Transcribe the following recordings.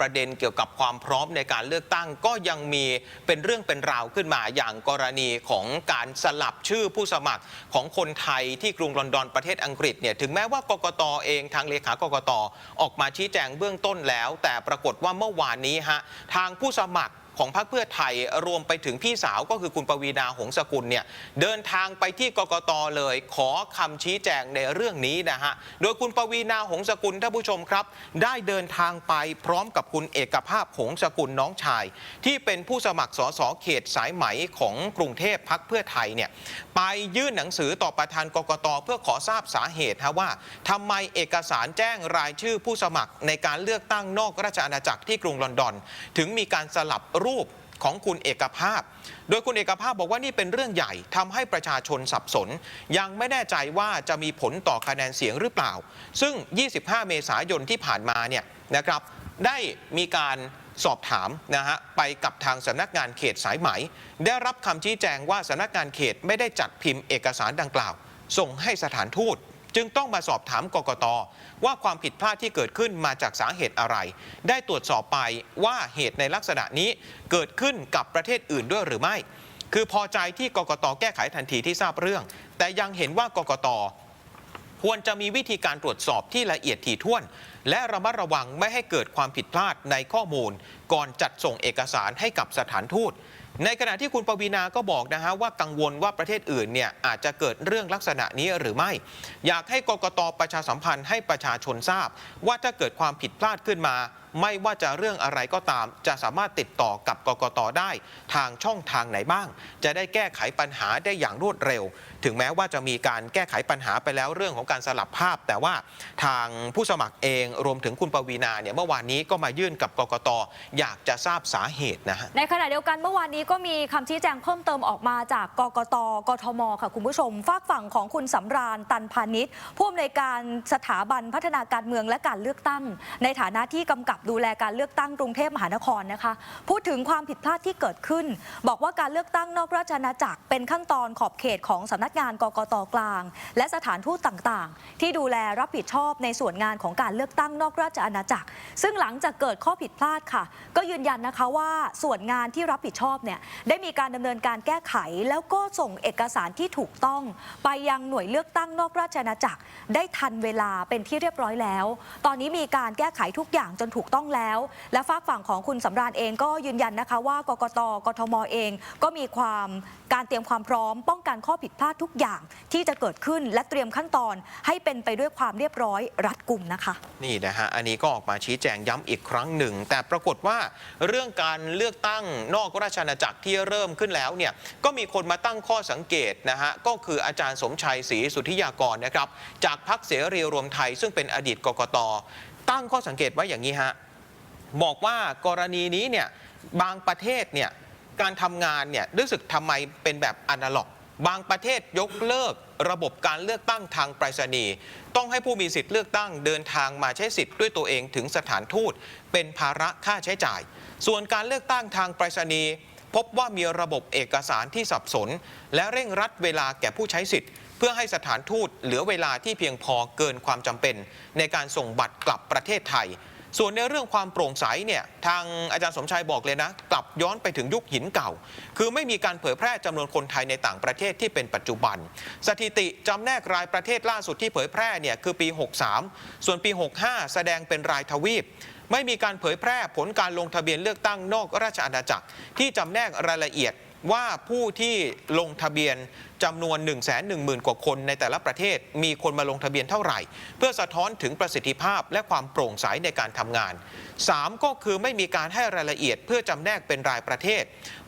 ประเด็นเกี่ยวกับความพร้อมในการเลือกตั้งก็ยังมีเป็นเรื่องเป็นราวขึ้นมาอย่างกรณีของการสลับชื่อผู้สมัครของคนไทยที่กรุงลอนดอนประเทศอังกฤษเนี่ยถึงแม้ว่ากกตเองทางเลขากกตออกมาชี้แจงเบื้องต้นแล้ว แต่ปรากฏว่าเมื่อวานนี้ฮะทางผู้สมัคร ของพรรคเพื่อไทยรวมไปถึงพี่สาวก็คือคุณปวีณาหงสกุลเนี่ยเดินทางไปที่กกตเลยขอคำชี้แจงในเรื่องนี้นะฮะโดยคุณปวีณาหงสกุลท่านผู้ชมครับ ได้เดินทางไปพร้อมกับคุณเอกภาพหงสกุลน้องชาย ที่เป็นผู้สมัครสสเขตสายไหมของกรุงเทพพักเพื่อไทยเนี่ยไปยื่นหนังสือต่อประธานกกตเพื่อขอทราบสาเหตุฮะว่าทำไมเอกสารแจ้งรายชื่อผู้สมัครในการเลือกตั้งนอกราชอาณาจักรที่กรุงลอนดอน ถึงมีการสลับรูปของคุณเอกภาพ โดยคุณเอกภาพบอกว่านี่เป็นเรื่องใหญ่ทำให้ประชาชนสับสน ยังไม่แน่ใจว่าจะมีผลต่อคะแนนเสียงหรือเปล่า ซึ่ง 25 เมษายนที่ผ่านมาเนี่ยนะครับได้มีการสอบถามนะฮะไปกับทางสำนักงานเขตสายไหม ได้รับคำชี้แจงว่าสำนักงานเขตไม่ได้จัดพิมพ์เอกสารดังกล่าว ส่งให้สถานทูต จึงต้องมาสอบถามกกตว่าความผิดพลาดที่เกิดขึ้นมาจากสาเหตุอะไร ได้ตรวจสอบไปว่าเหตุในลักษณะนี้เกิดขึ้นกับประเทศอื่นด้วยหรือไม่ คือพอใจที่กกตแก้ไขทันทีที่ทราบเรื่อง แต่ยังเห็นว่ากกตควรจะมีวิธีการตรวจสอบที่ละเอียดถี่ถ้วน และระมัดระวังไม่ให้เกิดความผิดพลาดในข้อมูล ก่อนจัดส่งเอกสารให้กับสถานทูต ในขณะที่คุณปวีนาก็บอกนะฮะว่ากังวลว่าประเทศอื่นเนี่ยอาจจะเกิดเรื่องลักษณะนี้หรือไม่ อยากให้กกตประชาสัมพันธ์ให้ประชาชนทราบ ว่าถ้าเกิดความผิดพลาดขึ้นมา ไม่ว่าจะเรื่องอะไรก็ตาม จะสามารถติดต่อกับกกตได้ ทางช่องทางไหนบ้าง จะได้แก้ไขปัญหาได้อย่างรวดเร็ว ถึงแม้ว่าจะมีการแก้ไขปัญหาไปแล้วเรื่องของการสลับภาพ แต่ว่าทางผู้สมัครเองรวมถึงคุณปวีนาเนี่ยเมื่อวานนี้ก็มายื่นกับกกตอยากจะทราบสาเหตุนะฮะในขณะเดียวกันเมื่อวานนี้ก็มีคำชี้แจงเพิ่มเติมออกมาจากกกตกทมค่ะคุณผู้ชมฝากฝั่งของคุณสำราญตันพาณิชย์ผู้อำนวยการสถาบันพัฒนาการเมืองและการเลือกตั้ง ในฐานะที่กำกับดูแลการเลือกตั้งกรุงเทพมหานครนะคะ พูดถึงความผิดพลาดที่เกิดขึ้น บอกว่าการเลือกตั้งนอกราชอาณาจักรเป็นขั้นตอนขอบเขตของสำนักงานกกตกลาง และสถานทูตต่างๆ ที่ดูแลรับผิดชอบในส่วนงานของการเลือกตั้งนอกราชอาณาจักร ซึ่งหลังจากเกิดข้อผิดพลาดค่ะ ก็ยืนยันนะคะว่าส่วนงานที่รับผิดชอบเนี่ยได้มีการดำเนินการแก้ไข แล้วก็ส่งเอกสารที่ถูกต้อง ไปยังหน่วยเลือกตั้งนอกราชอาณาจักร ได้ทันเวลาเป็นที่เรียบร้อยแล้ว ตอนนี้มีการแก้ไขทุกอย่างจนถูกต้องแล้ว และฝากฝั่งของคุณสำราญเองก็ยืนยันนะคะว่ากกตกทมเอง ก็มีความการเตรียมความพร้อม ป้องกันข้อผิดพลาดทุกอย่างที่จะเกิดขึ้นและเตรียมขั้นตอนให้เป็นไปด้วยความเรียบร้อยรัดกุมนะคะ นี่นะฮะอันนี้ก็ออกมาชี้แจงย้ำอีกครั้งหนึ่ง แต่ปรากฏว่าเรื่องการเลือกตั้งนอกราชอาณาจักรที่เริ่มขึ้นแล้วเนี่ยก็มีคนมาตั้งข้อสังเกตนะฮะก็คืออาจารย์สมชัยศรีสุทธิยากรนะครับจากพรรคเสรีรวมไทยซึ่งเป็นอดีตกกต ตั้งข้อสังเกตไว้อย่างนี้ฮะบอกว่ากรณีนี้เนี่ยบางประเทศเนี่ยการทำงานเนี่ยรู้สึกทำไมเป็นแบบอนาล็อก บางประเทศยกเลิกระบบการเลือกตั้งทางไปรษณีย์ต้องให้ผู้มีสิทธิ์เลือกตั้งเดินทางมาใช้สิทธิ์ด้วยตัวเองถึงสถานทูต เป็นภาระค่าใช้จ่าย ส่วนการเลือกตั้งทางไปรษณีย์ พบว่ามีระบบเอกสารที่สับสน และเร่งรัดเวลาแก่ผู้ใช้สิทธิ์ เพื่อให้สถานทูตเหลือเวลาที่เพียงพอเกินความจำเป็น ในการส่งบัตรกลับประเทศไทย ส่วนในเรื่องความโปร่งใสเนี่ยทางอาจารย์สมชายบอกเลยนะ กลับย้อนไปถึงยุคหินเก่า คือไม่มีการเผยแพร่จำนวนคนไทยในต่างประเทศที่เป็นปัจจุบัน สถิติจำแนกรายประเทศล่าสุดที่เผยแพร่เนี่ยคือปี 63 ส่วนปี 65 แสดงเป็นรายทวีป ไม่มีการเผยแพร่ผลการลงทะเบียนเลือกตั้งนอกราชอาณาจักร ที่จำแนกรายละเอียดว่าผู้ที่ลงทะเบียนจำนวน 1 1 0 0 0 0 กว่าคนในแต่ละประเทศ มีคนมาลงทะเบียนเท่าไหร่ เพื่อสะท้อนถึงประสิทธิภาพและความโปร่งใสในการทำงาน 3 ก็คือไม่มีการให้รายละเอียดเพื่อจำแนกเป็นรายประเทศ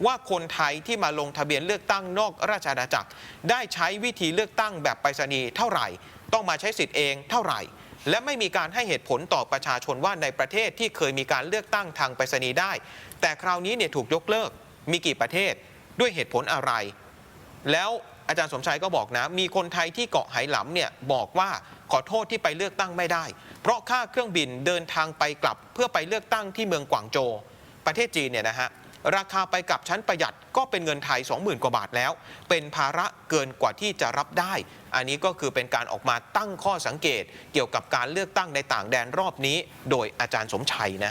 ว่าคนไทยที่มาลงทะเบียนเลือกตั้งนอกราชอาณาจักร ได้ใช้วิธีเลือกตั้งแบบไปรษณีย์เท่าไหร่ ต้องมาใช้สิทธิ์เองเท่าไหร่ และไม่มีการให้เหตุผลต่อประชาชนว่าในประเทศที่เคยมีการเลือกตั้งทางไปรษณีย์ได้ แต่คราวนี้เนี่ยถูกยกเลิก มีกี่ประเทศด้วยเหตุผลอะไร แล้วอาจารย์สมชัยก็บอกนะ มีคนไทยที่เกาะไหหลำเนี่ยบอกว่าขอโทษที่ไปเลือกตั้งไม่ได้ เพราะค่าเครื่องบินเดินทางไปกลับ เพื่อไปเลือกตั้งที่เมืองกวางโจวประเทศจีนเนี่ยนะฮะ ราคาไปกับชั้นประหยัดก็เป็นเงินไทย 20,000 กว่าบาทแล้ว เป็นภาระเกินกว่าที่จะรับได้ อันนี้ก็คือเป็นการออกมาตั้งข้อสังเกต เกี่ยวกับการเลือกตั้งในต่างแดนรอบนี้ โดยอาจารย์สมชัยนะ